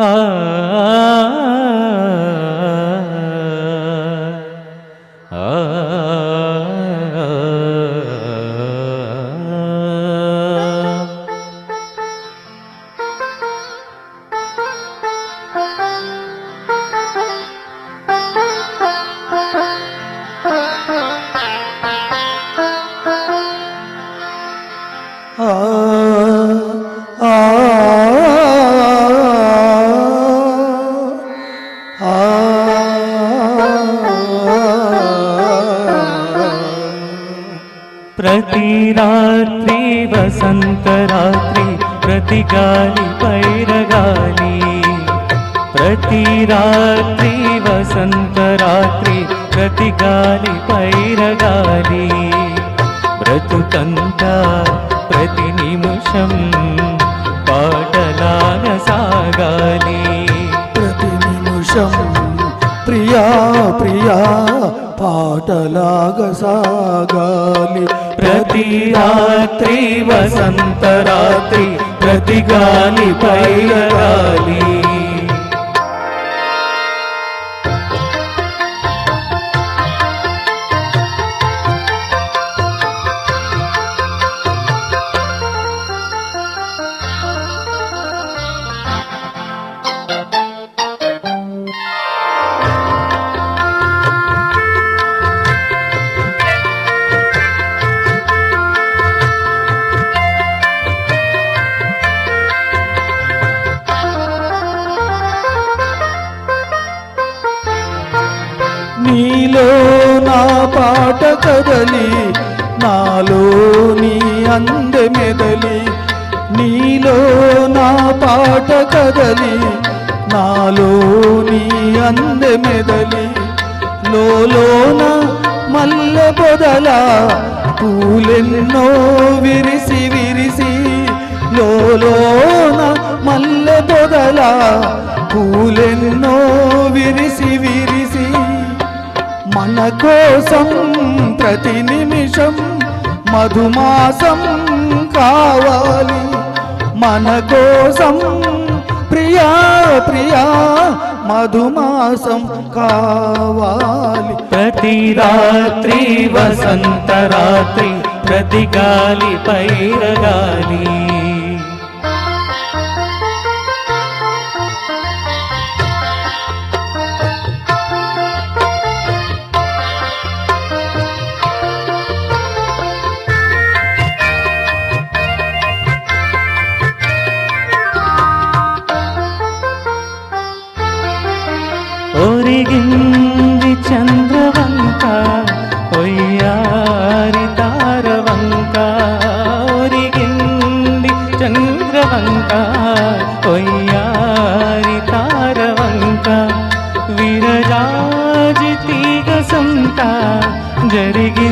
啊。ప్రతి రాత్రి వసంత రాత్రి ప్రతి గాలి పైరగాలి. ప్రతి రాత్రి వసంత రాత్రి ప్రతి గాలి పైరగాలి. బ్రతుకంతా ప్రతి నిమిషం పాటలాగ సాగాలి. ప్రతి నిమిషం సాగాలి. ప్రతి రాత్రి వసంత రాత్రి ప్రతి గాలి పైరగాలి నీలో నా పాట కదలి నాలో నీ అందమెదలి నీలో నా పాట కదలి నాలో నీ అందమెదలి లోన మల్ల పొదల పూలెన్నో విరిసివి మన కోసం ప్రతి నిమిషం మధుమాసం కావాలి. మన కోసం ప్రియా ప్రియా మధుమాసం కావాలి. ప్రతి రాత్రి వసంత రాత్రి ప్రతి గాలి పైరగాలి.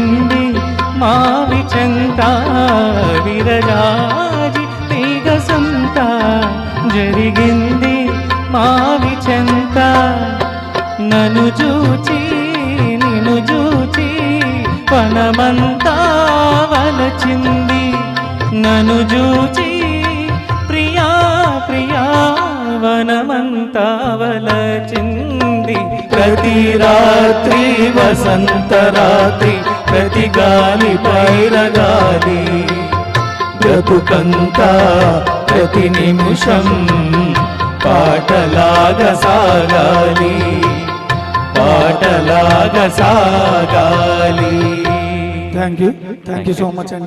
జరిగింది మావి చెంత విరరాజి తీగ సంత. జరిగింది మావి చెంత. నను చూచి నిను చూచి వనమంతా వలచింది. నను చూచి ప్రియా ప్రియా వనమంతా వలచింది. ప్రతి రాత్రి వసంత రాత్రి ప్రతి గాలి పైరగాలి బ్రతుకంతా ప్రతి నిమిషం పాటలాగా సాగాలి పాటలాగా సాగాలి. Thank you thank you so much అండి.